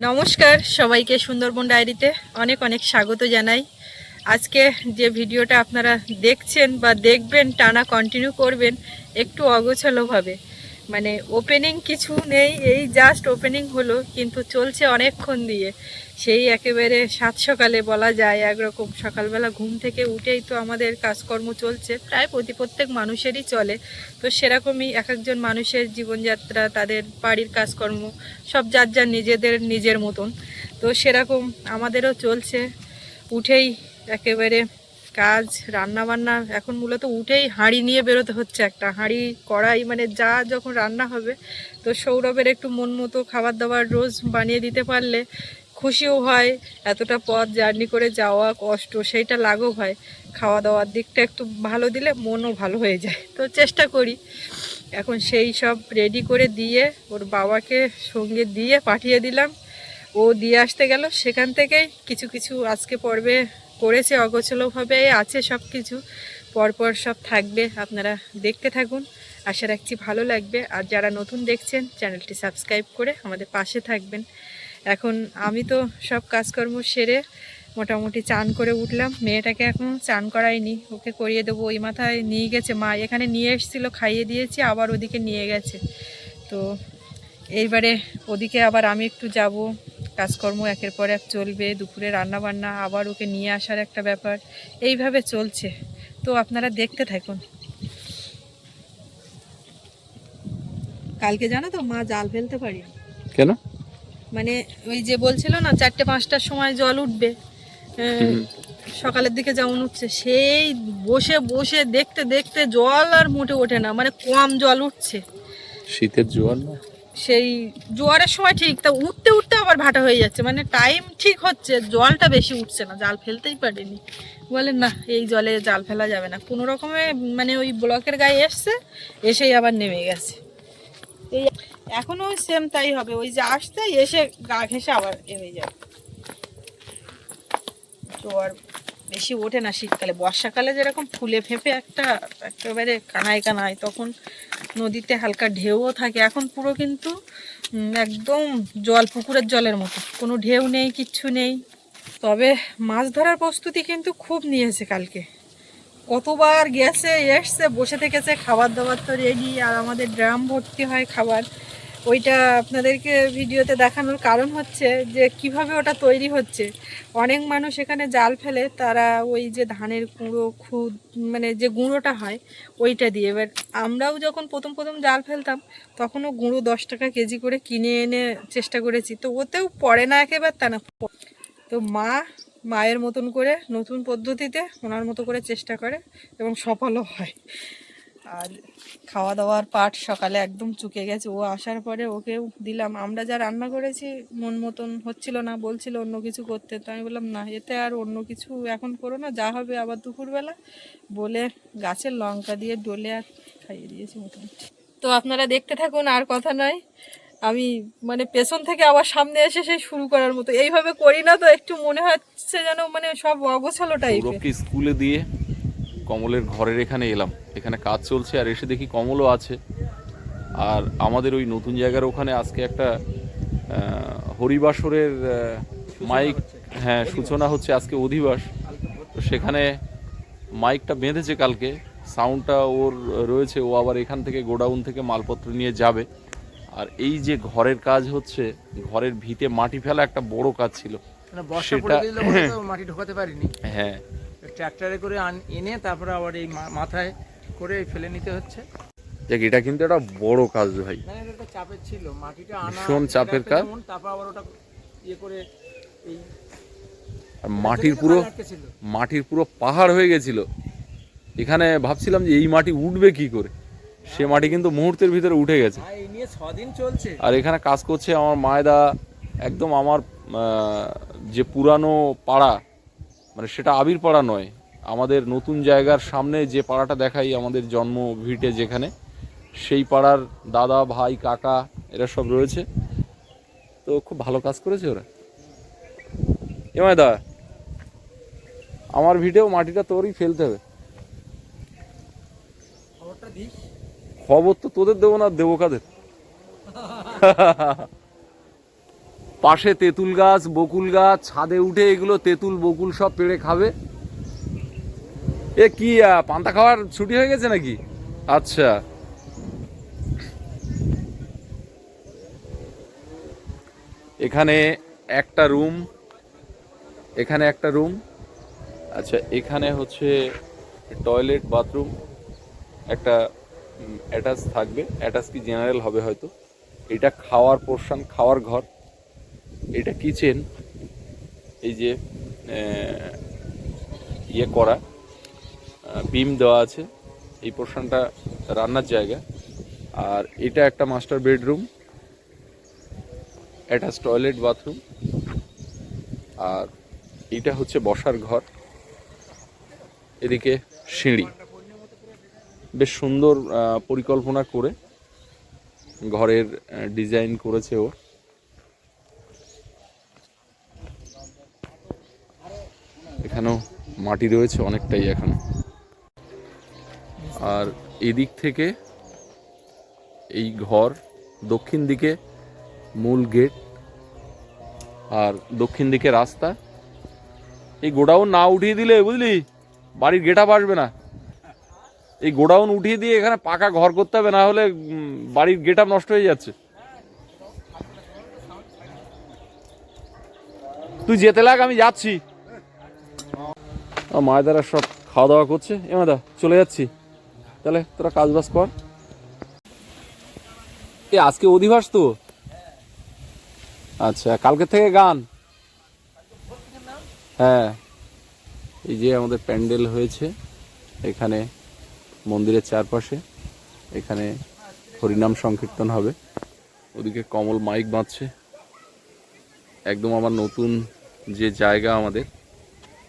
নমস্কার সবাইকে সুন্দরবন ডায়েরিতে অনেক অনেক স্বাগত জানাই। আজকে যে ভিডিওটা আপনারা দেখছেন বা দেখবেন, টানা কন্টিনিউ করবেন, একটু অগোছালোভাবে। মানে ওপেনিং কিছু নেই, এই জাস্ট ওপেনিং হলো, কিন্তু চলছে অনেকক্ষণ দিয়ে। সেই একেবারে সাত সকালে বলা যায়, একরকম সকালবেলা ঘুম থেকে উঠেই তো আমাদের কাজকর্ম চলছে। প্রায় প্রতি প্রত্যেক মানুষেরই চলে। তো সেরকমই এক একজন মানুষের জীবনযাত্রা, তাদের বাড়ির কাজকর্ম, সব যার যার নিজেদের, নিজের মতন। তো সেরকম আমাদেরও চলছে। উঠেই একেবারে কাজ রান্না বান্না এখন মূলত উঠেই হাঁড়ি নিয়ে বেরোতে হচ্ছে একটা। হাঁড়ি, কড়াই মানে যা যখন রান্না হবে, তো সৌরভের একটু মন মতো খাবার দাবার রোজ বানিয়ে দিতে পারলে খুশিও হয়, এতটা পথ জার্নি করে যাওয়া, কষ্ট সেইটা লাঘব হয় খাওয়া দাওয়ার দিকটা একটু ভালো দিলে মনও ভালো হয়ে যায়। তো চেষ্টা করি। এখন সেই সব রেডি করে দিয়ে ওর বাবাকে সঙ্গে দিয়ে পাঠিয়ে দিলাম। ও দিয়ে আসতে গেল। সেখান থেকেই কিছু কিছু আজকে পর্বে করেছে, অগোছলোভাবে আছে সব কিছু পরপর সব থাকবে, আপনারা দেখতে থাকুন। আশা রাখছি ভালো লাগবে। আর যারা নতুন দেখছেন, চ্যানেলটি সাবস্ক্রাইব করে আমাদের পাশে থাকবেন। এখন আমি তো সব কাজকর্ম সেরে মোটামুটি চান করে উঠলাম। মেয়েটাকে এখন চান করাইনি ওকে করিয়ে দেবো, ওই মাথায় নিয়ে গেছে মা। এখানে নিয়ে এসেছিল, খাইয়ে দিয়েছি, আবার ওদিকে নিয়ে গেছে। তো এইবারে ওদিকে আবার আমি একটু যাব। কাজকর্ম একের পর এক চলবে দুপুরে রান্না বান্না আবার ওকে নিয়ে আসার একটা ব্যাপার। এইভাবে চলছে। তো আপনারা দেখতে থাকুন। কালকে জানো তো মা জাল ফেলতে পারি। কেন? মানে ওই যে বলছিল না চারটে পাঁচটার সময় জল উঠবে। সকালের দিকে যেমন উঠছে সেই বসে বসে দেখতে দেখতে জল আর মোটে ওঠে না। মানে কম জল উঠছে। শীতের জল না? সেই জোয়ারের সময় ঠিক, তা উঠতে উঠতে আবার ভাটা হয়ে যাচ্ছে। মানে টাইম ঠিক হচ্ছে, জলটা বেশি উঠছে না, জাল ফেলতেই পারেনি। বলেন না, এই জলে জাল ফেলা যাবে না। কোনো রকমে মানে ওই ব্লকের গায়ে এসছে, এসেই আবার নেমে গেছে। এই এখনও সেম তাই হবে। ওই যে আসতে এসে গা ঘেসে আবার এ হয়ে যাবে। জোয়ার বেশি ওঠে না শীতকালে। বর্ষাকালে যেরকম ফুলে ফেঁপে একটা একেবারে কানায় কানায়, তখন নদীতে হালকা ঢেউও থাকে। এখন পুরো কিন্তু একদম জল, পুকুরের জলের মতো। কোনো ঢেউ নেই, কিচ্ছু নেই। তবে মাছ ধরার প্রস্তুতি কিন্তু খুব নিয়েছে কালকে। কতবার গেছে, এসছে, বসে থেকেছে, খাবার দাবার তো রেডি আর আমাদের ড্রাম ভর্তি হয় খাবার। ওইটা আপনাদেরকে ভিডিওতে দেখানোর কারণ হচ্ছে যে কীভাবে ওটা তৈরি হচ্ছে। অনেক মানুষ এখানে জাল ফেলে, তারা ওই যে ধানের গুঁড়ো, খুদ মানে যে গুঁড়োটা হয়, ওইটা দিয়ে। এবার আমরাও যখন প্রথম প্রথম জাল ফেলতাম, তখনও গুঁড়ো দশ টাকা কেজি করে কিনে এনে চেষ্টা করেছি। তো ওতেও পড়ে না একেবারে তা না। তো মা মায়ের মতন করে নতুন পদ্ধতিতে ওনার মতো করে চেষ্টা করে এবং সফলও হয়। আর খাওয়া দাওয়ার পাট সকালে একদম চুকে গেছে। ও আসার পরে ওকেও দিলাম। আমরা যা রান্না করেছি মন মতন হচ্ছিল না বলছিল অন্য কিছু করতে। তো আমি বললাম না এতে আর অন্য কিছু এখন করো না যা হবে আবার দুপুরবেলা। বলে গাছের লঙ্কা দিয়ে ডলে আর খাইয়ে দিয়েছি মোটামুটি। তো আপনারা দেখতে থাকুন আর কথা নয় আমি মানে পেছন থেকে আবার সামনে এসে সেই শুরু করার মতো। এইভাবে করি না তো একটু মনে হচ্ছে যেন মানে সব অগোছালো সৌরভকে স্কুলে দিয়ে কমলের ঘরের এখানে এলাম। এখানে কাজ চলছে আর এসে দেখি কমলও আছে। আর আমাদের ওই নতুন জায়গার ওখানে আজকে একটা হরিবাসরের মাইক হ্যাঁ সূচনা হচ্ছে আজকে অধিবাস। তো সেখানে মাইকটা বেঁধেছে কালকে। সাউন্ডটা ওর রয়েছে ও আবার এখান থেকে গোডাউন থেকে মালপত্র নিয়ে যাবে। আর এই যে ঘরের কাজ হচ্ছে ঘরের ভিতে মাটি ফেলা একটা বড় কাজ ছিল। মানে সেটা- মাটি ঢোকাতে পারিনি। হ্যাঁ ট্র্যাক্টরে করে আন- এনে তারপরে আবার এই মাথায় করে ফেলে নিতে হচ্ছে। দেখ এটা কিন্তু একটা বড় কাজ ভাই। এটা একটা চাপের ছিল। মাটিটা আনা ভীষণ চাপের কাজ। তারপর আবার ওটা ইয়ে করে এই মাটির পুরো মাটির পুরো পাহাড় হয়ে গেছিল। এখানে ভাবছিলাম যে এই মাটি উঠবে কি করে? সে মাটি কিন্তু মুহূর্তের ভিতরে উঠে গেছে। আর এখানে কাজ করছে আমার মায়দা একদম আমার যে পুরানো পাড়া মানে সেটা আবির পাড়া নয় আমাদের নতুন জায়গার সামনে যে পাড়াটা দেখাই আমাদের জন্ম ভিটে যেখানে সেই পাড়ার দাদা ভাই কাকা এরা সব রয়েছে। তো খুব ভালো কাজ করেছে ওরা। এমায় দা আমার ভিটেও মাটিটা তোরই ফেলতে হবে। খবর তো তোদের দেবো না দেবো কাদের? পাশে তেঁতুল গাছ, বকুল গাছ, ছাদে উঠে এগুলো তেঁতুল, বকুল সব পেড়ে খাবে। এ কি পান্তা খাওয়ার ছুটি হয়ে গেছে নাকি? আচ্ছা। এখানে একটা রুম। এখানে একটা রুম। আচ্ছা এখানে হচ্ছে টয়লেট, বাথরুম। একটা অ্যাটাচ থাকবে। অ্যাটাচ কি জেনারেল হবে হয়তো। এটা খাওয়ার পোর্শন, খাওয়ার ঘর। এটা কিচেন এই যে ইয়ে করা বিম দেওয়া আছে। এই পোর্শনটা রান্নার জায়গা। আর এটা একটা master bedroom attach toilet bathroom আর এটা হচ্ছে বসার ঘর। এদিকে সিঁড়ি। বেশ সুন্দর পরিকল্পনা করে ঘরের ডিজাইন করেছে ও। এখানেও মাটি রয়েছে অনেকটাই এখনও। আর এদিক থেকে এই ঘর, দক্ষিণ দিকে মূল গেট আর দক্ষিণ দিকে রাস্তা। এই গোডাউন না উঠিয়ে দিলে, বুঝলি? বাড়ির গেট আপ আসবে না। এই গোডাউন উঠিয়ে দিয়ে এখানে পাকা ঘর করতে হবে, না হলে বাড়ির গেট আপ নষ্ট হয়ে যাচ্ছে। তুই যেতে লাগ, আমি যাচ্ছি। মায়েদারা সব খাওয়া দাওয়া করছে। এ এমাদা চলে যাচ্ছি। তাহলে তোরা কাজ বাজ কর। এ, আজকে অধিবাস তো? আচ্ছা কালকে থেকে গান? হ্যাঁ। এই যে আমাদের প্যান্ডেল হয়েছে, এখানে মন্দিরের চারপাশে। এখানে হরিনাম সংকীর্তন হবে। ওদিকে কমল মাইক বাঁধছে। একদম আমার নতুন যে জায়গা আমাদের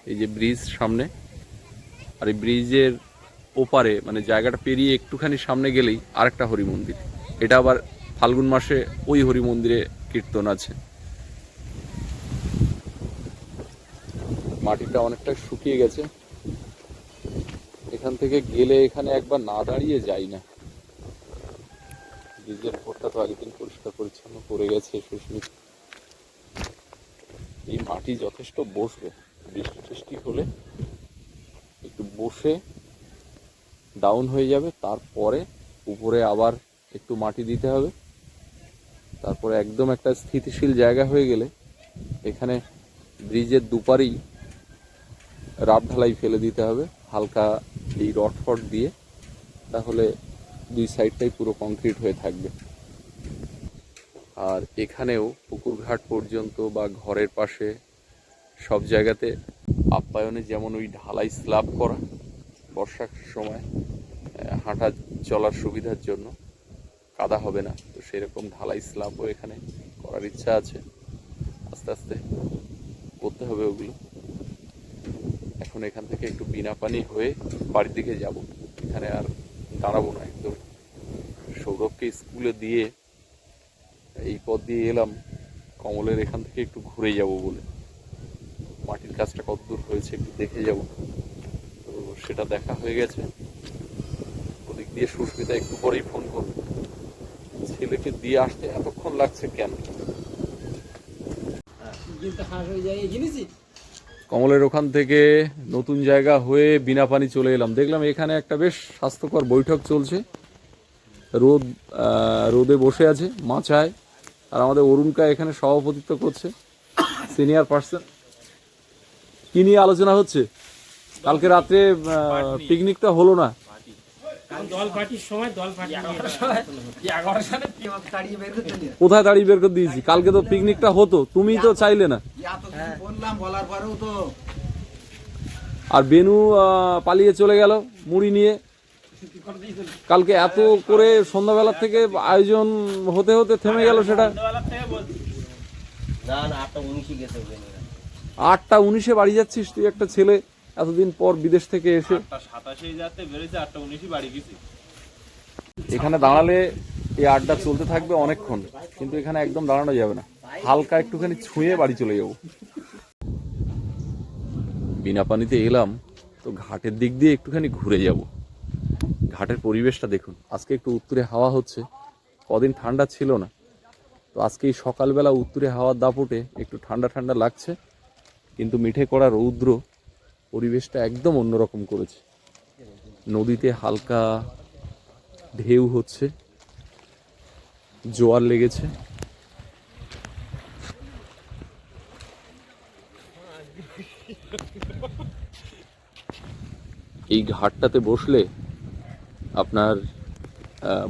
এই যে ব্রিজ সামনে। আর এই ব্রিজের ওপারে মানে জায়গাটা পেরিয়ে একটুখানি সামনে গেলেই আরেকটা হরি মন্দির এটা আবার ফাল্গুন মাসে ওই হরি মন্দিরে কীর্তন আছে। মাটিটা অনেকটা শুকিয়ে গেছে। এখান থেকে গেলে এখানে একবার না দাঁড়িয়ে যাই না। ব্রিজের উপরটা তো আগের দিন পরিষ্কার পরিচ্ছন্ন করে গেছে সুস্মিত এই মাটি যথেষ্ট বসবে। বৃষ্টি হলে একটু বসে ডাউন হয়ে যাবে। তারপরে উপরে আবার একটু মাটি দিতে হবে। তারপরে একদম একটা স্থিতিশীল জায়গা হয়ে গেলে এখানে ব্রিজের দুপারেই রাব ঢালাই ফেলে দিতে হবে। হালকা এই রড ফট দিয়ে তাহলে দুই সাইডটাই পুরো কংক্রিট হয়ে থাকবে। আর এখানেও পুকুরঘাট পর্যন্ত বা ঘরের পাশে সব জায়গাতে আপ্যায়নে যেমন ওই ঢালাই স্ল্যাব করা বর্ষার সময় হাঁটা চলার সুবিধার জন্য, কাদা হবে না। তো সেরকম ঢালাই স্ল্যাবও এখানে করার ইচ্ছা আছে। আস্তে আস্তে করতে হবে ওগুলো। এখন এখান থেকে একটু বিনা পানি হয়ে বাড়ির দিকে যাব। এখানে আর দাঁড়াবো না একদম। সৌরভকে স্কুলে দিয়ে এই পথ দিয়ে এলাম। কমলের এখান থেকে একটু ঘুরে যাব বলে। মাটির কাজটা কত দূর হয়েছে একটু দেখে যাব। তো সেটা দেখা হয়ে গেছে। ওদিক দিয়ে সুস্মিতা একটু পরেই ফোন করবে ছেলেকে দিয়ে আসতে এতক্ষণ লাগছে কেন? কমলের ওখান থেকে নতুন জায়গা হয়ে বিনা পানি চলে এলাম। দেখলাম এখানে একটা বেশ স্বাস্থ্যকর বৈঠক চলছে। রোদ রোদে বসে আছে মাচায় আর আমাদের অরুণকা এখানে সভাপতিত্ব করছে। সিনিয়র পার্সন কি নিয়ে আলোচনা হচ্ছে? কালকে রাত্রে পিকনিকটা হলো না। দল পার্টির সময় দল পার্টি কোথায় দাঁড়িয়ে বের করে দিয়েছি? কালকে তো পিকনিকটা হতো। তুমি তো চাইলে না। বললাম বলার পরেও তো আর বেনু পালিয়ে চলে গেল মুড়ি নিয়ে। কালকে এত করে সন্ধ্যাবেলা থেকে আয়োজন হতে হতে থেমে গেল সেটা। না না আটটা উনিশই গেছে আটটা উনিশে বাড়ি যাচ্ছিস তুই একটা ছেলে এতদিন পর বিদেশ থেকে এসে। সাতাশে যাতে বেড়েছে আটটা উনিশই বাড়ি গেছি। এখানে দাঁড়ালে এই আড্ডা চলতে থাকবে অনেকক্ষণ কিন্তু এখানে একদম দাঁড়ানো যাবে না। হালকা একটুখানি ছুঁয়ে বাড়ি চলে যাব। বিনা পানিতে এলাম তো ঘাটের দিক দিয়ে একটুখানি ঘুরে যাব। ঘাটের পরিবেশটা দেখুন আজকে একটু উত্তরে হাওয়া হচ্ছে কদিন ঠান্ডা ছিল না। তো তো আজকে এই সকালবেলা উত্তরে হাওয়ার দাপটে একটু ঠান্ডা ঠান্ডা লাগছে। কিন্তু মিঠে করা রৌদ্র পরিবেশটা একদম অন্যরকম করেছে। নদীতে হালকা ঢেউ হচ্ছে, জোয়ার লেগেছে। এই ঘাটটাতে বসলে আপনার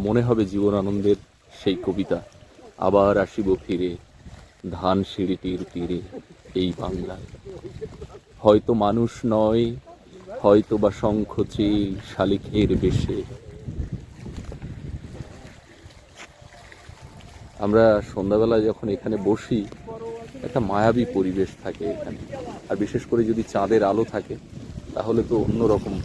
মনে হবে জীবন আনন্দের সেই কবিতা। আবার আসিব ফিরে ধান সিঁড়িটির তীরে। এই বাংলা হয়তো মানুষ নয় হয়তো বা শঙ্খ চিল শালিখের বেশে। আমরা সন্ধ্যাবেলা যখন এখানে বসি, একটা মায়াবী পরিবেশ থাকে এখানে। আর বিশেষ করে যদি চাঁদের আলো থাকে, তাহলে তো অন্যরকম।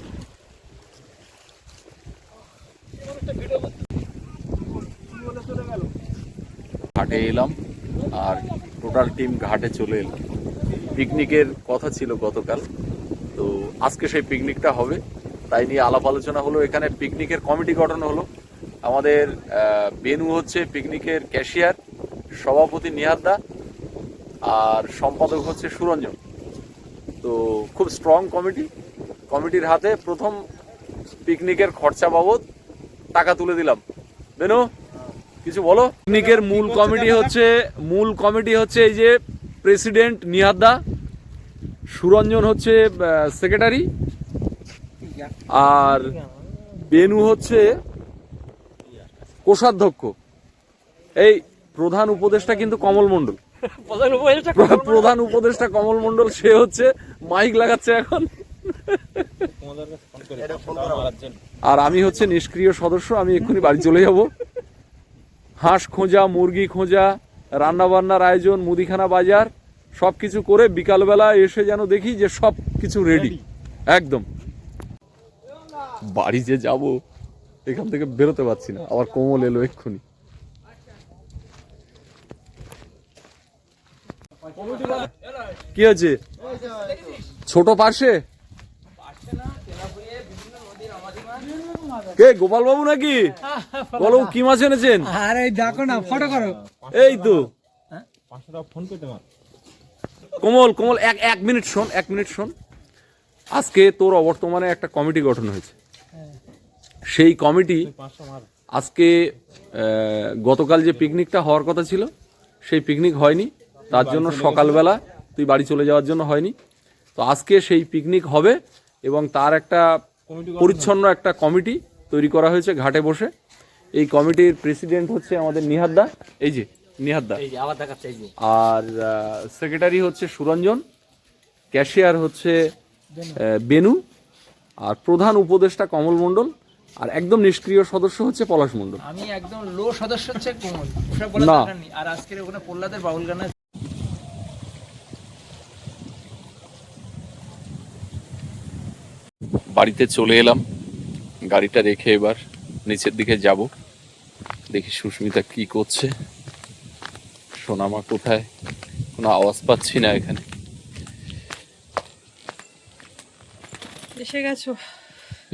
ঘাটে এলাম, আর টোটাল টিম ঘাটে চলে এলাম। পিকনিকের কথা ছিল গতকাল। তো আজকে সেই পিকনিকটা হবে। তাই নিয়ে আলাপ আলোচনা হলো। এখানে পিকনিকের কমিটি গঠন হলো। আমাদের বেনু হচ্ছে পিকনিকের ক্যাশিয়ার সভাপতি নিহাদ্দা আর সম্পাদক হচ্ছে সুরঞ্জন। তো খুব স্ট্রং কমিটি কমিটির হাতে প্রথম পিকনিকের খরচা বাবদ টাকা তুলে দিলাম। বেনু, কিছু বলো? পিকনিকের মূল কমিটি হচ্ছে, মূল কমিটি হচ্ছে এই যে প্রেসিডেন্ট নিহাদ্দা সুরঞ্জন হচ্ছে সেক্রেটারি আর বেনু হচ্ছে কোষাধ্যক্ষ। এই প্রধান উপদেষ্টা কিন্তু কমল মণ্ডল। প্র- প্রধান উপদেষ্টা কমল মণ্ডল সে হচ্ছে মাইক লাগাচ্ছে এখন। আর আমি হচ্ছে নিষ্ক্রিয় সদস্য আমি এক্ষুনি বাড়ি চলে যাব। হাঁস খোঁজা মুরগি খোঁজা রান্না বান্নার আয়োজন মুদিখানা বাজার সব কিছু করে বিকালবেলা এসে যেন দেখি যে সব কিছু রেডি একদম। বাড়ি যে যাব এখান থেকে বেরোতে পারছি না। আবার কোমল এলো এক্ষুনি। কি হয়েছে? ছোট পাশে কে গোপাল বাবু নাকি? বলো কি মাছ এনেছেন? আরে দেখো না ফটো করো। এই তো। কোমল কোমল এক এক মিনিট শোন এক মিনিট শোন। আজকে তোর অবর্তমানে একটা কমিটি গঠন হয়েছে। সেই কমিটি আজকে গতকাল যে পিকনিকটা হওয়ার কথা ছিল সেই পিকনিক হয়নি। তার জন্য সকালবেলা তুই বাড়ি চলে যাওয়ার জন্য হয়নি। তো আজকে সেই পিকনিক হবে এবং তার একটা পরিচ্ছন্ন একটা কমিটি তৈরি করা হয়েছে ঘাটে বসে। এই কমিটির প্রেসিডেন্ট হচ্ছে আমাদের নিহাদ্দা এই যে নিহাদ্দা এই যে আবার দেখাচ্ছে আর সেক্রেটারি হচ্ছে সুরঞ্জন ক্যাশিয়ার হচ্ছে আহ, বেনু আর প্রধান উপদেষ্টা কমল মণ্ডল আর একদম নিষ্ক্রিয় সদস্য হচ্ছে পলাশ মণ্ডল। আমি একদম লো সদস্য হচ্ছে কোমল। না। আর আজকের ওখানে প্রহ্লাদের বাউল গান বাড়িতে চলে এলাম। গাড়িটা রেখে এবার নিচের দিকে যাব। দেখি সুস্মিতা কি করছে। সোনামা কোথায়? কোনো আওয়াজ পাচ্ছি না এখানে। এসে গেছো?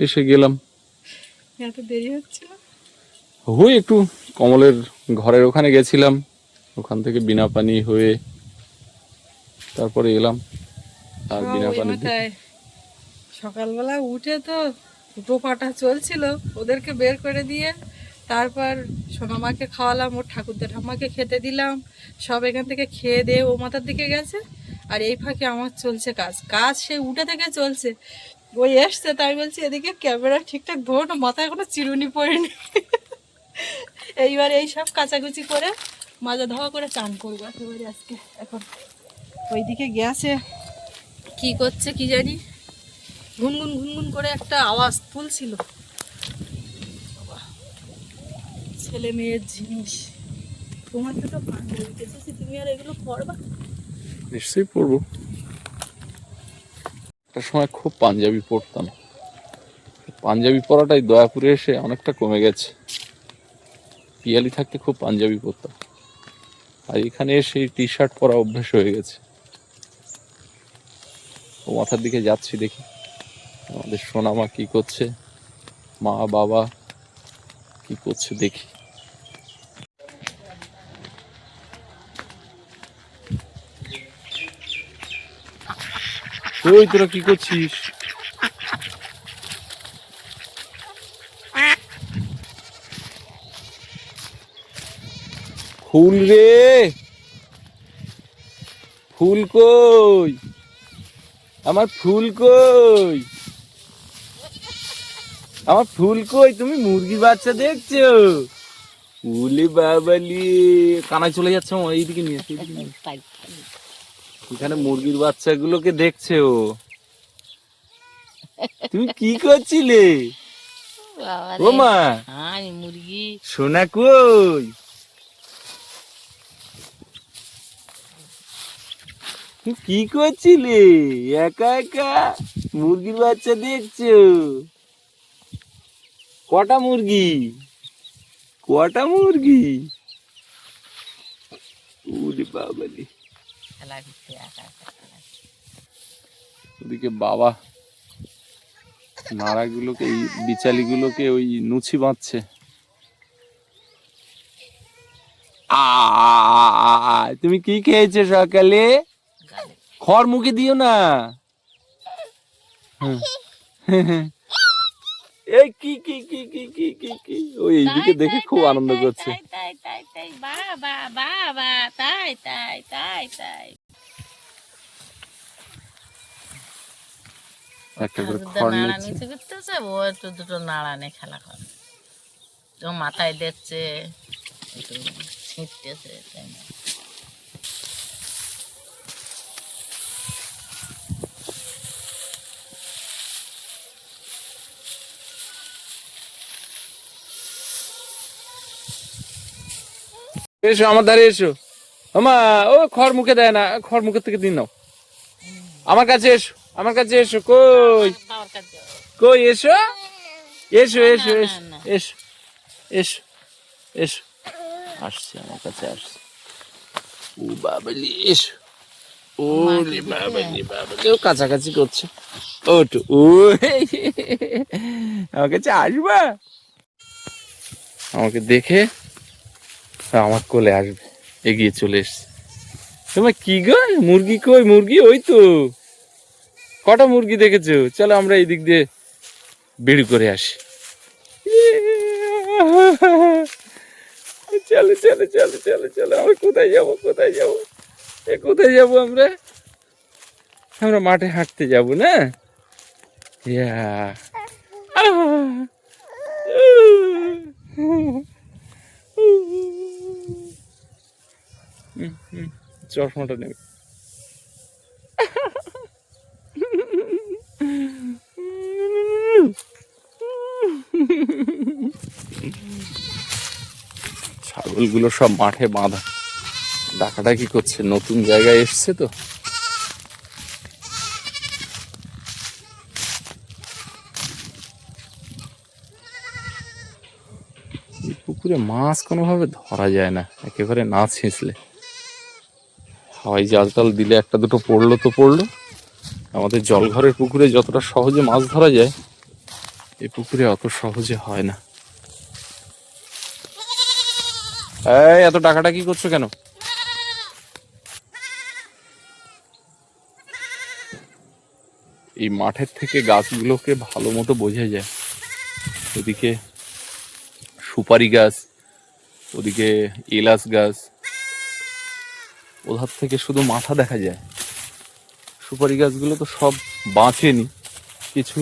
এসে গেলাম। এত দেরি হচ্ছে? হয়ে একটু কমলের ঘরের ওখানে গেছিলাম। ওখান থেকে বিনা পানি হয়ে তারপরে এলাম। আর বিনা পানি সকালবেলা উঠে তো পাটা চলছিল, ওদেরকে বের করে দিয়ে তারপর সোনামাকে খাওয়ালাম, ওর ঠাকুরদা ঠাম্মাকে খেতে দিলাম, সব এখান থেকে খেয়ে দিয়ে ও মাথার দিকে গেছে, আর এই ফাঁকে আমার চলছে কাজ। কাজ সে উঠে থেকে চলছে। ওই এসছে, তাই বলছি, এদিকে ক্যামেরা ঠিকঠাক ধরো না, মাথায় কোনো চিরুনি পড়েনি। এইবার এই সব কাচাকুচি করে মাজা ধোয়া করে চান করব একেবারে আজকে। এখন ওইদিকে গেছে। কি করছে কি জানি? গুনগুন গুনগুন করে একটা আওয়াজ তুলছিল। ছেলে মেয়ের জিনিস। তোমাকে তো তুমি আর এগুলো পরবা? নিশ্চয়ই পরবো। একটা সময় খুব পাঞ্জাবি পরতাম। পাঞ্জাবি পরাটাই দয়াপুরে এসে অনেকটা কমে গেছে। পিয়ালি থাকতে খুব পাঞ্জাবি পরতাম। আর এখানে এসে টি শার্ট পরা অভ্যেস হয়ে গেছে। ও মাথার দিকে যাচ্ছি দেখি। আমাদের সোনামা কি করছে? মা, বাবা কি করছে দেখি। ওই তোরা কি করছিস? ফুল রে! ফুল কই? আমার ফুল কই? আমার ফুল কই? তুমি মুরগি বাচ্চা দেখছ? উলি বাবালি। কানায় চলে যাচ্ছে আমার এইদিকে নিয়ে এখানে মুরগির বাচ্চাগুলোকে দেখছে ও। তুমি কি করছিলে? ও মা। মুরগি। সোনা কই? কি করছিলে? একা একা মুরগির বাচ্চা দেখছ? কটা মুরগি? কটা মুরগি? উরে বাবালি। ওদিকে বাবা নাড়াগুলোকে এই বিচালিগুলোকে ওই নুচি বাঁধছে। তুমি কি খেয়েছো সকালে? খড় মুখে দিও না। হুম। এই কি কি কি কি কি কি কি? ওই এইদিকে দেখে খুব আনন্দ করছে। তাই, তাই, তাই, তাই, বাবা বাবা তাই তাই তাই তাই। একটা করে খড় নাড়া নিচে করতেছে ও একটু দুটো নাড়া নিয়ে খেলা করে। ও মাথায় দেখছে ছিঁটতেছে তাই না? এসো আমার ধারে এসো। আমা ও খড় মুখে দেয় না খড় মুখের থেকে দিন নাও। আমার কাছে এসো আমার কাছে এসো কই। কই এসো? এসো এসো এসো। এসো এসো এসো। আসছে আমার কাছে আসছে। ও বাবালি এসো। ও রে বাবালি বাবালি। ও কাছাকাছি করছে। ও তো ও আমার কাছে আসবা আমাকে দেখে আমার কোলে আসবে। এগিয়ে চলে এসছে। তোমার কি গো? মুরগি কই? মুরগি ওই তো। কটা মুরগি দেখেছ? চলো আমরা এই দিক দিয়ে বের করে আসি। চলো চলো চলো চলো চলো। আমরা কোথায় যাব? কোথায় যাব? এ কোথায় যাব আমরা? আমরা মাঠে হাঁটতে যাব না? ইয়া। হুম, চশমাটা নেবে। ছাগলগুলো সব মাঠে বাঁধা। ডাকাডাকি করছে, নতুন জায়গায় এসছে তো। পুকুরে মাছ কোনোভাবে ধরা যায় না, একেবারে না ছিঁচলে। হাওয়াই জাল টাল দিলে একটা দুটো পড়ল তো পড়ল। আমাদের জলঘরের পুকুরে যতটা সহজে মাছ ধরা যায় এই পুকুরে অত সহজে হয় না। এই, এত টাকাটা কি করছ কেন? এই মাঠের থেকে গাছগুলোকে ভালো মতো বোঝা যায়। ওদিকে সুপারি গাছ, ওদিকে এলাচ গাছ ওধার থেকে শুধু মাথা দেখা যায়। সুপারি গাছগুলো তো সব বাঁচেনি। কিছু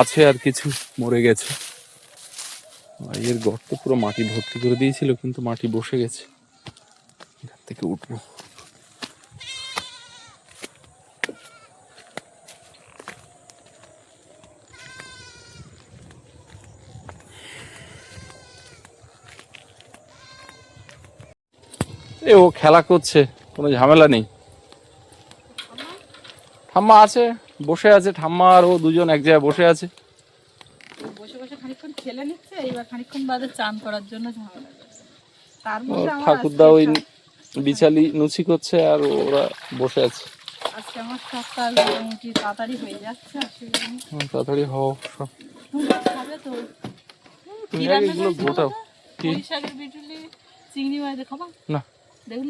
আছে আর কিছু মরে গেছে। এর গর্ত পুরো মাটি ভর্তি করে দিয়েছিল, কিন্তু মাটি বসে গেছে। এখান থেকে উঠবো। এ ও খেলা করছে কোনো ঝামেলা নেই। ঠাম্মা আছে বসে আছে ঠাম্মা আর ও দুজন এক জায়গায় বসে আছে। বসে বসে খানিকক্ষণ খেলে নিচ্ছে এবার খানিকক্ষণ বাদে চান করার জন্য ঝামেলা তার মধ্যে ঠাকুরদা ওই বিচালি নুচি করছে আর ওরা বসে আছে। আজকে আমার সবটা মোটামুটি তাড়াতাড়ি হয়ে যাচ্ছে তাড়াতাড়ি হও সব। তুমি খাবে তো। কি রান্না এগুলো গোটাও। কি? শাকের বিটুলি চিংড়ি মাছ খাবা? না। দেখুন